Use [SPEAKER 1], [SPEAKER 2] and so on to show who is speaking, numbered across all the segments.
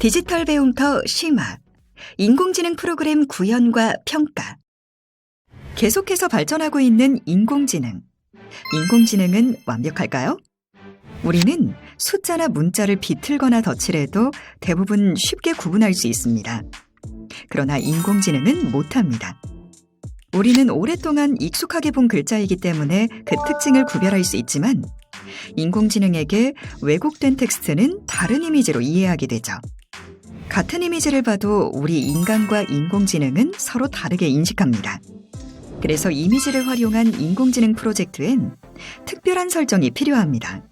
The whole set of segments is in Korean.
[SPEAKER 1] 디지털 배움터 심화 인공지능 프로그램 구현과 평가 계속해서 발전하고 있는 인공지능 인공지능은 완벽할까요? 우리는 숫자나 문자를 비틀거나 덧칠해도 대부분 쉽게 구분할 수 있습니다. 그러나 인공지능은 못합니다. 우리는 오랫동안 익숙하게 본 글자이기 때문에 그 특징을 구별할 수 있지만 인공지능에게 왜곡된 텍스트는 다른 이미지로 이해하게 되죠. 같은 이미지를 봐도 우리 인간과 인공지능은 서로 다르게 인식합니다. 그래서 이미지를 활용한 인공지능 프로젝트엔 특별한 설정이 필요합니다.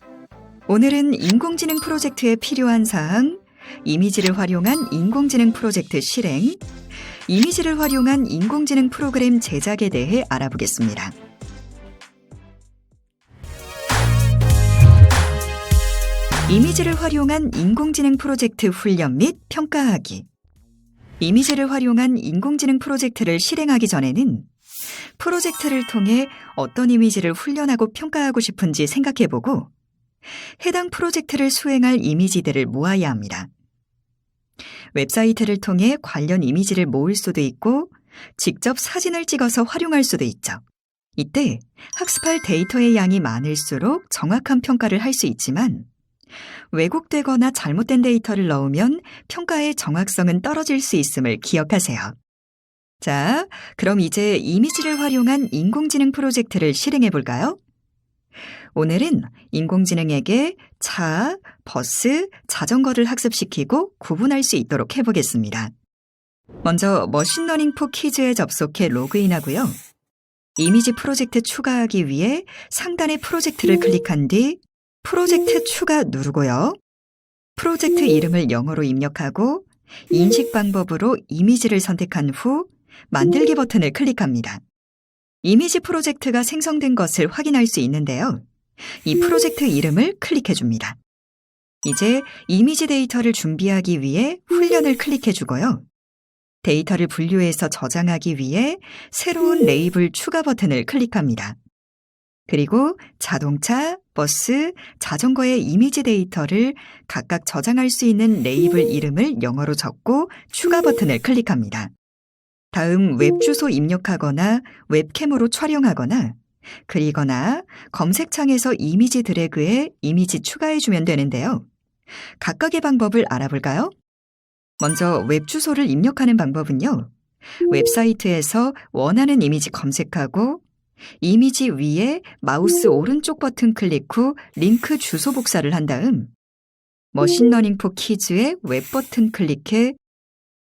[SPEAKER 1] 오늘은 인공지능 프로젝트에 필요한 사항, 이미지를 활용한 인공지능 프로젝트 실행, 이미지를 활용한 인공지능 프로그램 제작에 대해 알아보겠습니다. 이미지를 활용한 인공지능 프로젝트 훈련 및 평가하기. 이미지를 활용한 인공지능 프로젝트를 실행하기 전에는 프로젝트를 통해 어떤 이미지를 훈련하고 평가하고 싶은지 생각해보고 해당 프로젝트를 수행할 이미지들을 모아야 합니다. 웹사이트를 통해 관련 이미지를 모을 수도 있고 직접 사진을 찍어서 활용할 수도 있죠. 이때 학습할 데이터의 양이 많을수록 정확한 평가를 할 수 있지만 왜곡되거나 잘못된 데이터를 넣으면 평가의 정확성은 떨어질 수 있음을 기억하세요. 자, 그럼 이제 이미지를 활용한 인공지능 프로젝트를 실행해 볼까요? 오늘은 인공지능에게 차, 버스, 자전거를 학습시키고 구분할 수 있도록 해보겠습니다. 먼저 머신러닝 포 퀴즈에 접속해 로그인하고요. 이미지 프로젝트 추가하기 위해 상단의 프로젝트를 클릭한 뒤 프로젝트 추가 누르고요. 프로젝트 이름을 영어로 입력하고 인식 방법으로 이미지를 선택한 후 만들기 버튼을 클릭합니다. 이미지 프로젝트가 생성된 것을 확인할 수 있는데요. 이 프로젝트 이름을 클릭해 줍니다. 이제 이미지 데이터를 준비하기 위해 훈련을 클릭해 주고요. 데이터를 분류해서 저장하기 위해 새로운 레이블 추가 버튼을 클릭합니다. 그리고 자동차, 버스, 자전거의 이미지 데이터를 각각 저장할 수 있는 레이블 이름을 영어로 적고 추가 버튼을 클릭합니다. 다음 웹 주소 입력하거나 웹캠으로 촬영하거나 그리거나 검색창에서 이미지 드래그에 이미지 추가해주면 되는데요. 각각의 방법을 알아볼까요? 먼저 웹 주소를 입력하는 방법은요. 웹사이트에서 원하는 이미지 검색하고 이미지 위에 마우스 오른쪽 버튼 클릭 후 링크 주소 복사를 한 다음 머신러닝 포 키즈의 웹 버튼 클릭해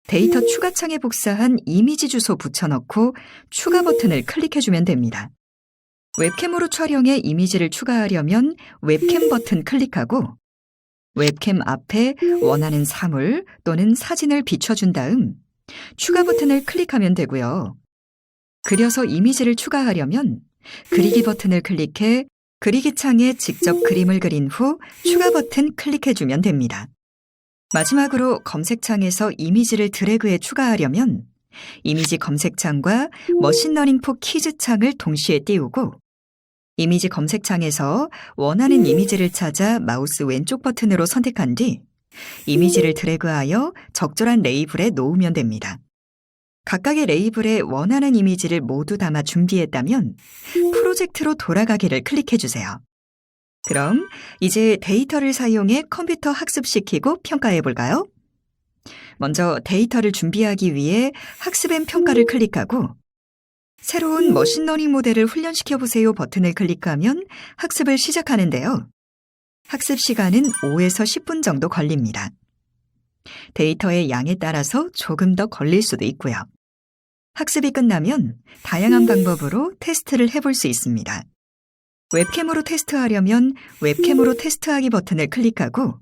[SPEAKER 1] 데이터 추가 창에 복사한 이미지 주소 붙여넣고 추가 버튼을 클릭해주면 됩니다. 웹캠으로 촬영해 이미지를 추가하려면 웹캠 버튼 클릭하고 웹캠 앞에 원하는 사물 또는 사진을 비춰준 다음 추가 버튼을 클릭하면 되고요. 그려서 이미지를 추가하려면 그리기 버튼을 클릭해 그리기 창에 직접 그림을 그린 후 추가 버튼 클릭해주면 됩니다. 마지막으로 검색창에서 이미지를 드래그해 추가하려면 이미지 검색창과 머신러닝 포 키즈 창을 동시에 띄우고 이미지 검색창에서 원하는 이미지를 찾아 마우스 왼쪽 버튼으로 선택한 뒤 이미지를 드래그하여 적절한 레이블에 놓으면 됩니다. 각각의 레이블에 원하는 이미지를 모두 담아 준비했다면 프로젝트로 돌아가기를 클릭해 주세요. 그럼 이제 데이터를 사용해 컴퓨터 학습시키고 평가해 볼까요? 먼저 데이터를 준비하기 위해 학습 앤 평가를 클릭하고 새로운 머신러닝 모델을 훈련시켜 보세요 버튼을 클릭하면 학습을 시작하는데요. 학습 시간은 5에서 10분 정도 걸립니다. 데이터의 양에 따라서 조금 더 걸릴 수도 있고요. 학습이 끝나면 다양한 방법으로 테스트를 해볼 수 있습니다. 웹캠으로 테스트하려면 웹캠으로 테스트하기 버튼을 클릭하고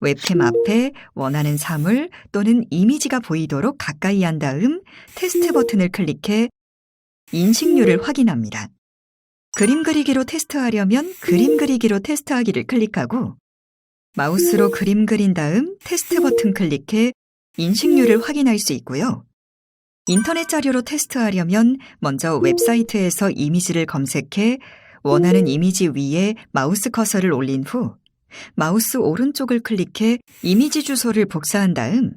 [SPEAKER 1] 웹캠 앞에 원하는 사물 또는 이미지가 보이도록 가까이 한 다음 테스트 버튼을 클릭해 인식률을 확인합니다. 그림 그리기로 테스트하려면 그림 그리기로 테스트하기를 클릭하고 마우스로 그림 그린 다음 테스트 버튼 클릭해 인식률을 확인할 수 있고요. 인터넷 자료로 테스트하려면 먼저 웹사이트에서 이미지를 검색해 원하는 이미지 위에 마우스 커서를 올린 후 마우스 오른쪽을 클릭해 이미지 주소를 복사한 다음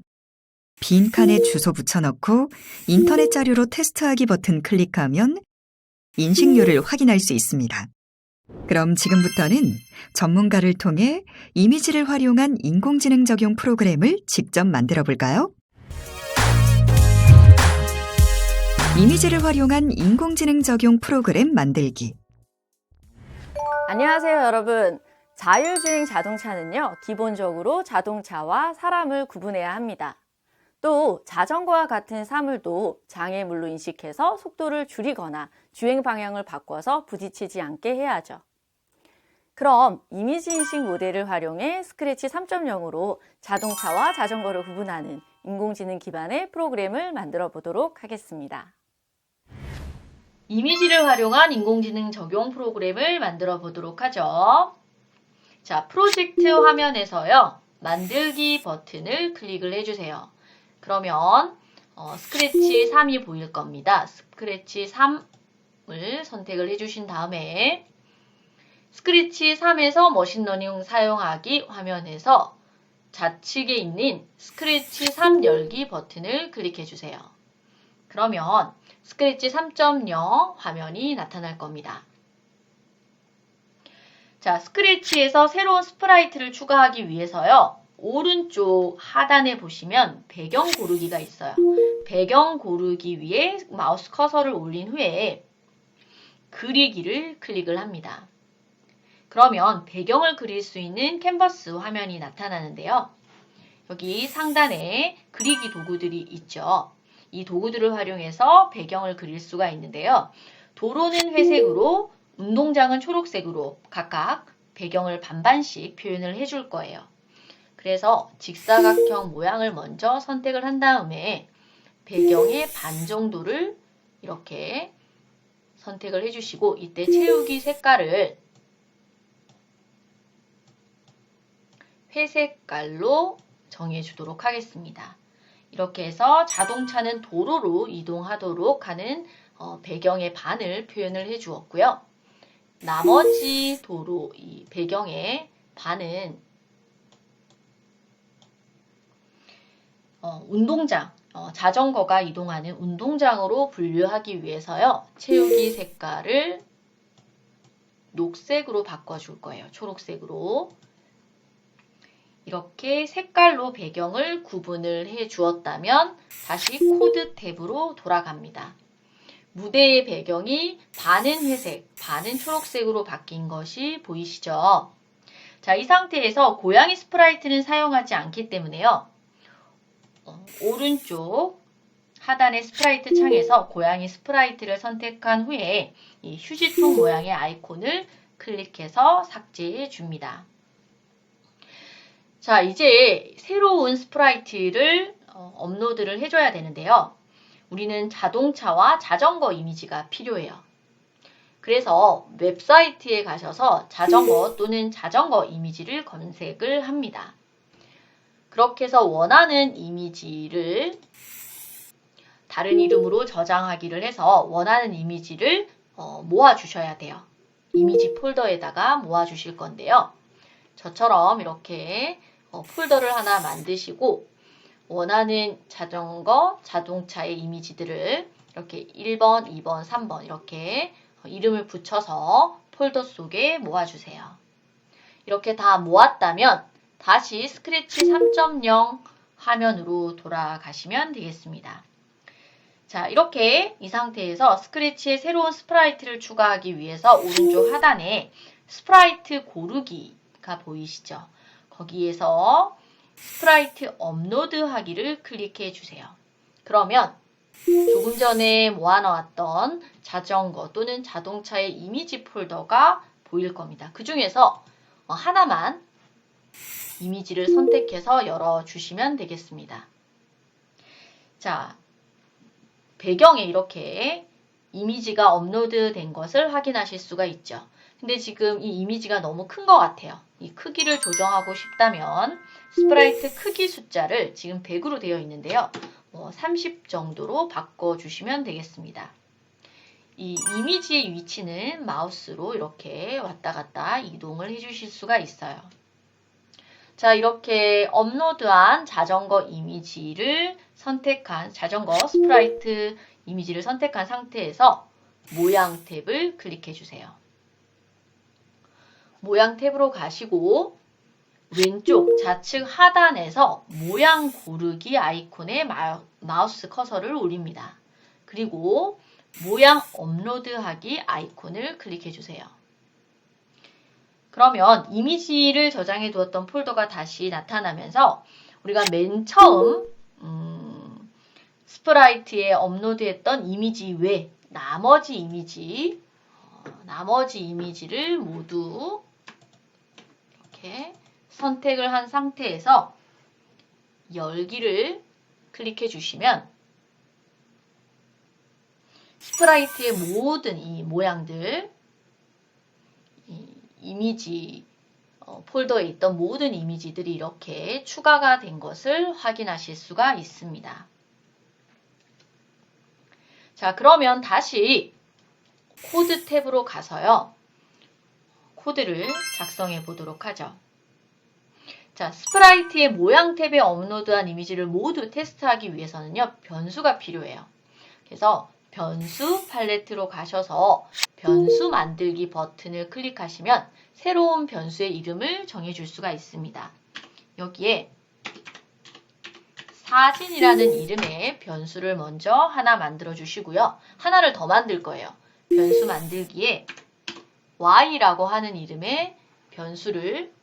[SPEAKER 1] 빈 칸에 주소 붙여넣고 인터넷 자료로 테스트하기 버튼 클릭하면 인식률을 확인할 수 있습니다. 그럼 지금부터는 전문가를 통해 이미지를 활용한 인공지능 적용 프로그램을 직접 만들어 볼까요? 이미지를 활용한 인공지능 적용 프로그램 만들기.
[SPEAKER 2] 안녕하세요, 여러분. 자율주행 자동차는요, 기본적으로 자동차와 사람을 구분해야 합니다. 또 자전거와 같은 사물도 장애물로 인식해서 속도를 줄이거나 주행 방향을 바꿔서 부딪히지 않게 해야죠. 그럼 이미지 인식 모델을 활용해 스크래치 3.0으로 자동차와 자전거를 구분하는 인공지능 기반의 프로그램을 만들어 보도록 하겠습니다. 이미지를 활용한 인공지능 적용 프로그램을 만들어 보도록 하죠. 자, 프로젝트 화면에서요. 만들기 버튼을 클릭을 해주세요. 그러면 어, 스크래치 3이 보일 겁니다. 스크래치 3을 선택을 해주신 다음에 스크래치 3에서 머신러닝 사용하기 화면에서 좌측에 있는 스크래치 3 열기 버튼을 클릭해 주세요. 그러면 스크래치 3.0 화면이 나타날 겁니다. 자, 스크래치에서 새로운 스프라이트를 추가하기 위해서요. 오른쪽 하단에 보시면 배경 고르기가 있어요. 배경 고르기 위에 마우스 커서를 올린 후에 그리기를 클릭을 합니다. 그러면 배경을 그릴 수 있는 캔버스 화면이 나타나는데요. 여기 상단에 그리기 도구들이 있죠. 이 도구들을 활용해서 배경을 그릴 수가 있는데요. 도로는 회색으로, 운동장은 초록색으로 각각 배경을 반반씩 표현을 해줄 거예요. 그래서 직사각형 모양을 먼저 선택을 한 다음에 배경의 반 정도를 이렇게 선택을 해주시고 이때 채우기 색깔을 회색깔로 정해주도록 하겠습니다. 이렇게 해서 자동차는 도로로 이동하도록 하는 어, 배경의 반을 표현을 해 주었고요. 나머지 도로 이 배경의 반은 어, 운동장, 어, 자전거가 이동하는 운동장으로 분류하기 위해서요. 채우기 색깔을 녹색으로 바꿔줄 거예요. 초록색으로. 이렇게 색깔로 배경을 구분을 해 주었다면 다시 코드 탭으로 돌아갑니다. 무대의 배경이 반은 회색, 반은 초록색으로 바뀐 것이 보이시죠? 자, 이 상태에서 고양이 스프라이트는 사용하지 않기 때문에요. 어, 오른쪽 하단의 스프라이트 창에서 고양이 스프라이트를 선택한 후에 이 휴지통 모양의 아이콘을 클릭해서 삭제해 줍니다. 자, 이제 새로운 스프라이트를 어, 업로드를 해줘야 되는데요. 우리는 자동차와 자전거 이미지가 필요해요. 그래서 웹사이트에 가셔서 자전거 또는 자전거 이미지를 검색을 합니다. 그렇게 해서 원하는 이미지를 다른 이름으로 저장하기를 해서 원하는 이미지를 어, 모아 주셔야 돼요. 이미지 폴더에다가 모아 주실 건데요. 저처럼 이렇게 어, 폴더를 하나 만드시고 원하는 자전거, 자동차의 이미지들을 이렇게 1번, 2번, 3번 이렇게 이름을 붙여서 폴더 속에 모아주세요. 이렇게 다 모았다면 다시 스크래치 3.0 화면으로 돌아가시면 되겠습니다. 자, 이렇게 이 상태에서 스크래치에 새로운 스프라이트를 추가하기 위해서 오른쪽 하단에 스프라이트 고르기가 보이시죠? 거기에서 스프라이트 업로드 하기를 클릭해 주세요. 그러면 조금 전에 모아놓았던 자전거 또는 자동차의 이미지 폴더가 보일 겁니다. 그 중에서 하나만 이미지를 선택해서 열어주시면 되겠습니다. 자, 배경에 이렇게 이미지가 업로드 된 것을 확인하실 수가 있죠. 근데 지금 이 이미지가 너무 큰 것 같아요. 이 크기를 조정하고 싶다면 스프라이트 크기 숫자를 지금 100으로 되어 있는데요. 뭐 30 정도로 바꿔주시면 되겠습니다. 이 이미지의 위치는 마우스로 이렇게 왔다 갔다 이동을 해주실 수가 있어요. 자, 이렇게 업로드한 자전거 이미지를 선택한, 자전거 스프라이트 이미지를 선택한 상태에서 모양 탭을 클릭해 주세요. 모양 탭으로 가시고 왼쪽 좌측 하단에서 모양 고르기 아이콘에 마- 마우스 커서를 올립니다. 그리고 모양 업로드하기 아이콘을 클릭해 주세요. 그러면 이미지를 저장해 두었던 폴더가 다시 나타나면서 우리가 맨 처음 음, 스프라이트에 업로드했던 이미지 외 나머지 이미지 어, 나머지 이미지를 모두 이렇게 선택을 한 상태에서 열기를 클릭해 주시면 스프라이트의 모든 이 모양들 이 이미지 어, 폴더에 있던 모든 이미지들이 이렇게 추가가 된 것을 확인하실 수가 있습니다. 자, 그러면 다시 코드 탭으로 가서요. 코드를 작성해 보도록 하죠. 자, 스프라이트의 모양 탭에 업로드한 이미지를 모두 테스트하기 위해서는요, 변수가 필요해요. 그래서 변수 팔레트로 가셔서 변수 만들기 버튼을 클릭하시면 새로운 변수의 이름을 정해줄 수가 있습니다. 여기에 사진이라는 이름의 변수를 먼저 하나 만들어 주시고요. 하나를 더 만들 거예요. 변수 만들기에 y라고 하는 이름의 변수를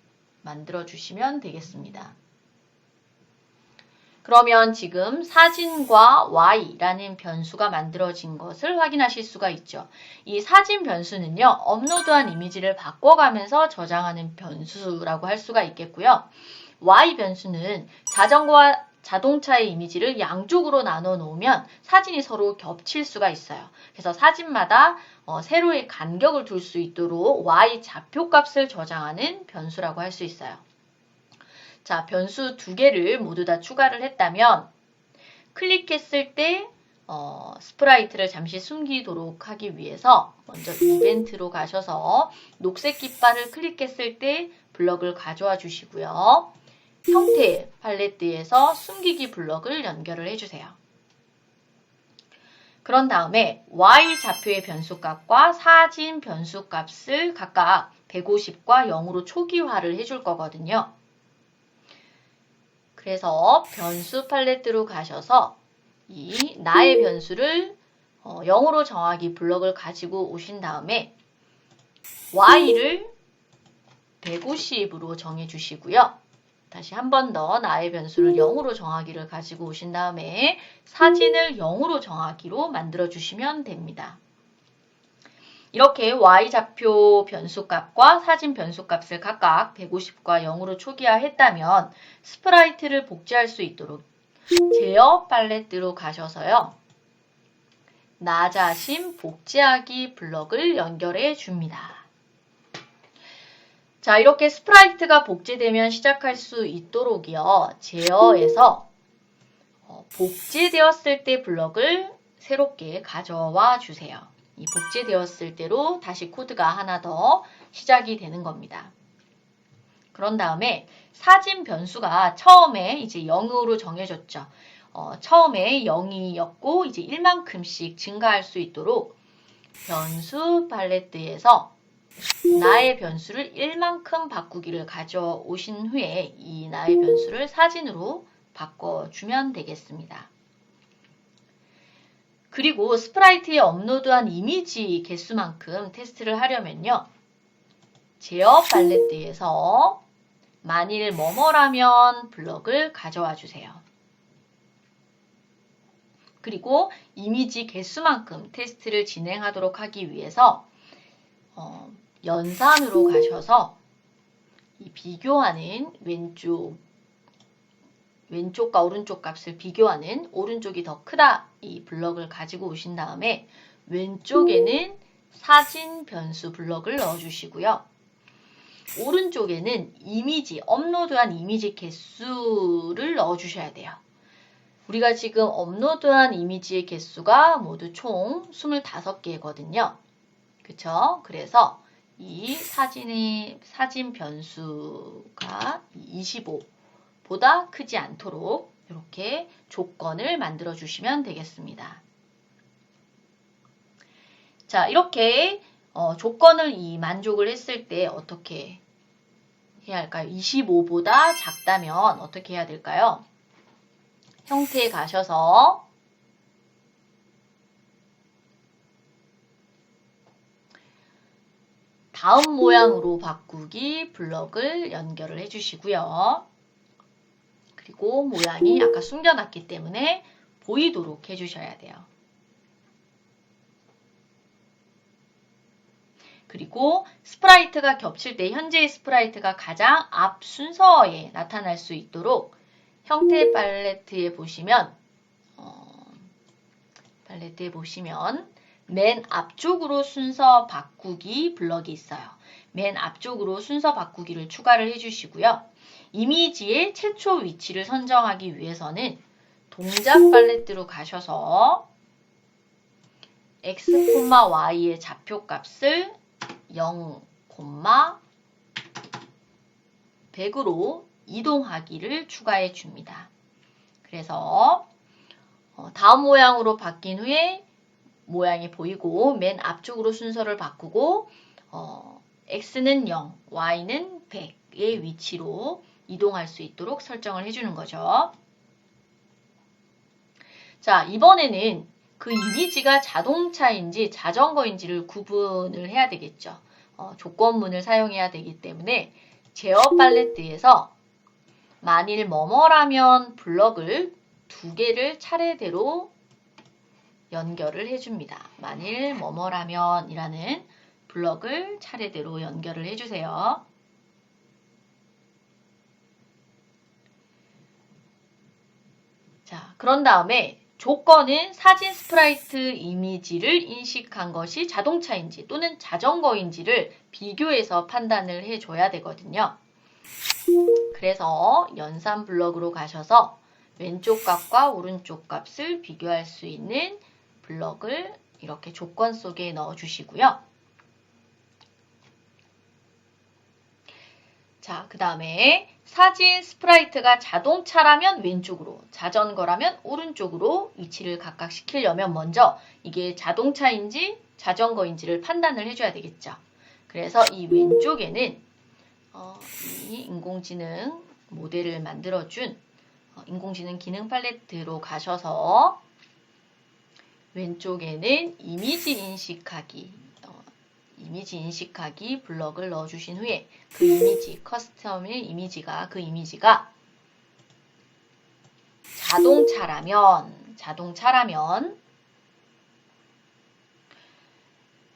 [SPEAKER 2] 만들어 주시면 되겠습니다. 그러면 지금 사진과 y라는 변수가 만들어진 것을 확인하실 수가 있죠. 이 사진 변수는요, 업로드한 이미지를 바꿔가면서 저장하는 변수라고 할 수가 있겠고요. y 변수는 자전거와 자동차의 이미지를 양쪽으로 나눠 놓으면 사진이 서로 겹칠 수가 있어요. 그래서 사진마다 어, 세로의 간격을 둘 수 있도록 y 좌표 값을 저장하는 변수라고 할 수 있어요. 자, 변수 두 개를 모두 다 추가를 했다면 클릭했을 때 어, 스프라이트를 잠시 숨기도록 하기 위해서 먼저 이벤트로 가셔서 녹색 깃발을 클릭했을 때 블럭을 가져와 주시고요. 형태 팔레트에서 숨기기 블럭을 연결을 해주세요. 그런 다음에 y 좌표의 변수값과 사진 변수값을 각각 150과 0으로 초기화를 해줄 거거든요. 그래서 변수 팔레트로 가셔서 이 나의 변수를 어, 0으로 정하기 블럭을 가지고 오신 다음에 y를 150으로 정해 주시고요. 다시 한 번 더 나의 변수를 0으로 정하기를 가지고 오신 다음에 사진을 0으로 정하기로 만들어 주시면 됩니다. 이렇게 y좌표 변수값과 사진 변수값을 각각 150과 0으로 초기화했다면 스프라이트를 복제할 수 있도록 제어 팔레트로 가셔서요. 나 자신 복제하기 블럭을 연결해 줍니다. 자, 이렇게 스프라이트가 복제되면 시작할 수 있도록이요. 제어에서 어, 복제되었을 때 블럭을 새롭게 가져와 주세요. 이 복제되었을 때로 다시 코드가 하나 더 시작이 되는 겁니다. 그런 다음에 사진 변수가 처음에 이제 0으로 정해졌죠. 어, 처음에 0이었고 이제 1만큼씩 증가할 수 있도록 변수 팔레트에서 나의 변수를 1만큼 바꾸기를 가져오신 후에 이 나의 변수를 사진으로 바꿔주면 되겠습니다. 그리고 스프라이트에 업로드한 이미지 개수만큼 테스트를 하려면요. 제어 팔레트에서 만일 뭐뭐라면 블럭을 가져와 주세요. 그리고 이미지 개수만큼 테스트를 진행하도록 하기 위해서 어, 연산으로 가셔서 이 비교하는 왼쪽 왼쪽과 오른쪽 값을 비교하는 오른쪽이 더 크다 이 블럭을 가지고 오신 다음에 왼쪽에는 사진 변수 블럭을 넣어주시고요. 오른쪽에는 이미지, 업로드한 이미지 개수를 넣어주셔야 돼요. 우리가 지금 업로드한 이미지의 개수가 모두 총 25개거든요. 그쵸? 그래서 이 사진의 사진 변수가 25 보다 크지 않도록 이렇게 조건을 만들어 주시면 되겠습니다. 자, 이렇게 어, 조건을 이 만족을 했을 때 어떻게 해야 할까요? 25보다 작다면 어떻게 해야 될까요? 형태에 가셔서 다음 모양으로 바꾸기 블럭을 연결을 해주시고요. 그리고 모양이 아까 숨겨놨기 때문에 보이도록 해주셔야 돼요. 그리고 스프라이트가 겹칠 때 현재의 스프라이트가 가장 앞 순서에 나타날 수 있도록 형태 팔레트에 보시면 어, 팔레트에 보시면 맨 앞쪽으로 순서 바꾸기 블럭이 있어요. 맨 앞쪽으로 순서 바꾸기를 추가를 해주시고요. 이미지의 최초 위치를 선정하기 위해서는 동작 팔레트로 가셔서 x, y의 좌표값을 0, 100으로 이동하기를 추가해 줍니다. 그래서 어, 다음 모양으로 바뀐 후에 모양이 보이고 맨 앞쪽으로 순서를 바꾸고 어, x는 0, y는 100의 위치로 이동할 수 있도록 설정을 해주는 거죠. 자, 이번에는 그 이미지가 자동차인지 자전거인지를 구분을 해야 되겠죠. 어, 조건문을 사용해야 되기 때문에 제어 팔레트에서 만일 뭐뭐라면 블럭을 두 개를 차례대로 연결을 해줍니다. 만일 뭐뭐라면 이라는 블럭을 차례대로 연결을 해주세요. 자, 그런 다음에 조건은 사진 스프라이트 이미지를 인식한 것이 자동차인지 또는 자전거인지를 비교해서 판단을 해줘야 되거든요. 그래서 연산 블럭으로 가셔서 왼쪽 값과 오른쪽 값을 비교할 수 있는 블럭을 이렇게 조건 속에 넣어 주시고요. 자, 그 다음에 사진 스프라이트가 자동차라면 왼쪽으로, 자전거라면 오른쪽으로 위치를 각각 시키려면 먼저 이게 자동차인지 자전거인지를 판단을 해줘야 되겠죠. 그래서 이 왼쪽에는 어, 이 인공지능 모델을 만들어준 어, 인공지능 기능 팔레트로 가셔서 왼쪽에는 이미지 인식하기, 어, 이미지 인식하기 블럭을 넣어주신 후에 그 이미지, 커스텀의 이미지가, 그 이미지가 자동차라면, 자동차라면,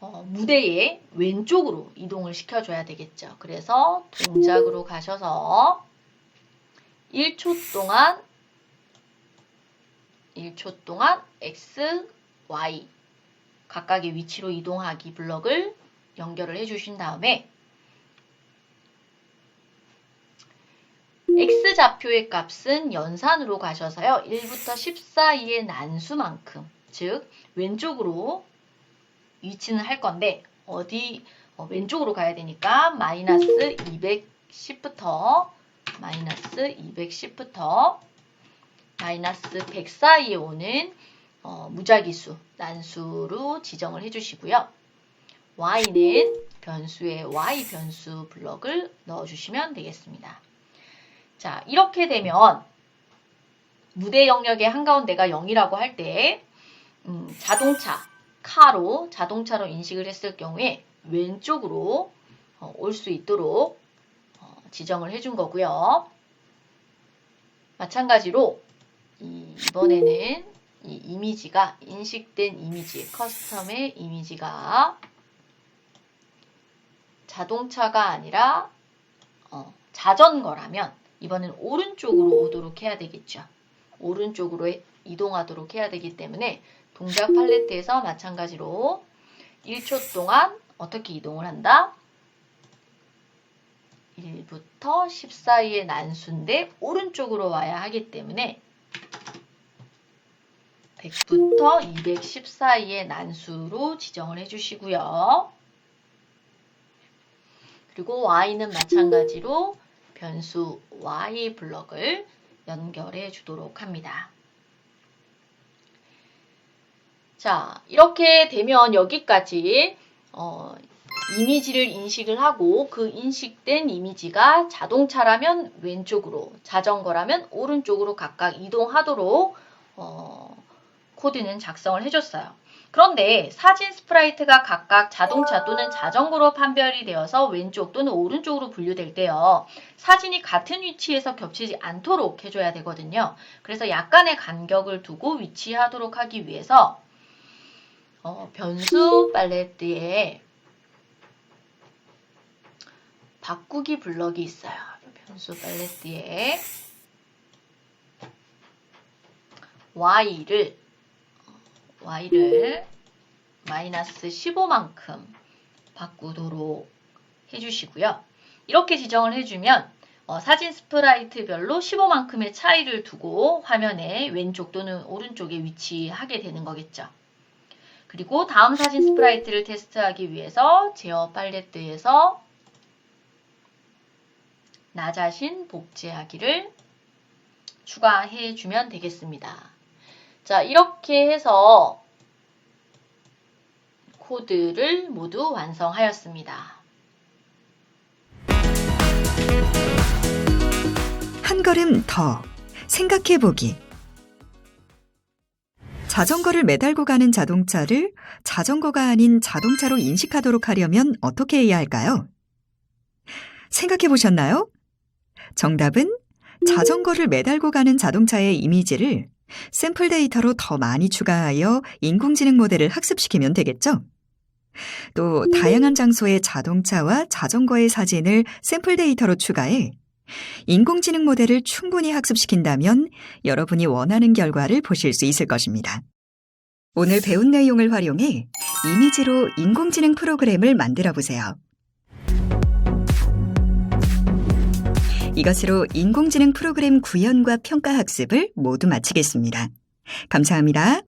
[SPEAKER 2] 어, 무대의 왼쪽으로 이동을 시켜줘야 되겠죠. 그래서 동작으로 가셔서 1초 동안 1초 동안 X, Y 각각의 위치로 이동하기 블럭을 연결을 해주신 다음에 X좌표의 값은 연산으로 가셔서요. 1부터 10 사이의 난수만큼 즉 왼쪽으로 위치는 할 건데 어디 어, 왼쪽으로 가야 되니까 마이너스 210부터 마이너스 210부터 마이너스 100 사이에 오는 어, 무작위수, 난수로 지정을 해주시고요. Y는 변수에 y 변수 블럭을 넣어주시면 되겠습니다. 자, 이렇게 되면 무대 영역의 한가운데가 0이라고 할때 음, 자동차, 카로 자동차로 인식을 했을 경우에 왼쪽으로 어, 올수 있도록 어, 지정을 해준 거고요. 마찬가지로 이, 이번에는 이 이미지가 인식된 이미지, 커스텀의 이미지가 자동차가 아니라 어, 자전거라면 이번엔 오른쪽으로 오도록 해야 되겠죠. 오른쪽으로 이동하도록 해야 되기 때문에 동작 팔레트에서 마찬가지로 1초 동안 어떻게 이동을 한다? 1부터 10 사이의 난수인데 오른쪽으로 와야 하기 때문에 100부터 210 사이의 난수로 지정을 해주시고요. 그리고 y는 마찬가지로 변수 y 블럭을 연결해 주도록 합니다. 자, 이렇게 되면 여기까지 어, 이미지를 인식을 하고 그 인식된 이미지가 자동차라면 왼쪽으로, 자전거라면 오른쪽으로 각각 이동하도록 어, 코드는 작성을 해줬어요. 그런데 사진 스프라이트가 각각 자동차 또는 자전거로 판별이 되어서 왼쪽 또는 오른쪽으로 분류될 때요. 사진이 같은 위치에서 겹치지 않도록 해줘야 되거든요. 그래서 약간의 간격을 두고 위치하도록 하기 위해서 어, 변수 팔레트에 바꾸기 블럭이 있어요. 변수 팔레트에 y를 y를 마이너스 15만큼 바꾸도록 해주시고요. 이렇게 지정을 해주면 어, 사진 스프라이트별로 15만큼의 차이를 두고 화면에 왼쪽 또는 오른쪽에 위치하게 되는 거겠죠. 그리고 다음 사진 스프라이트를 테스트하기 위해서 제어 팔레트에서 나 자신 복제하기를 추가해 주면 되겠습니다. 자, 이렇게 해서 코드를 모두 완성하였습니다.
[SPEAKER 1] 한 걸음 더 생각해 보기. 자전거를 매달고 가는 자동차를 자전거가 아닌 자동차로 인식하도록 하려면 어떻게 해야 할까요? 생각해 보셨나요? 정답은 자전거를 매달고 가는 자동차의 이미지를 샘플 데이터로 더 많이 추가하여 인공지능 모델을 학습시키면 되겠죠? 또 다양한 장소의 자동차와 자전거의 사진을 샘플 데이터로 추가해 인공지능 모델을 충분히 학습시킨다면 여러분이 원하는 결과를 보실 수 있을 것입니다. 오늘 배운 내용을 활용해 이미지로 인공지능 프로그램을 만들어 보세요. 이것으로 인공지능 프로그램 구현과 평가 학습을 모두 마치겠습니다. 감사합니다.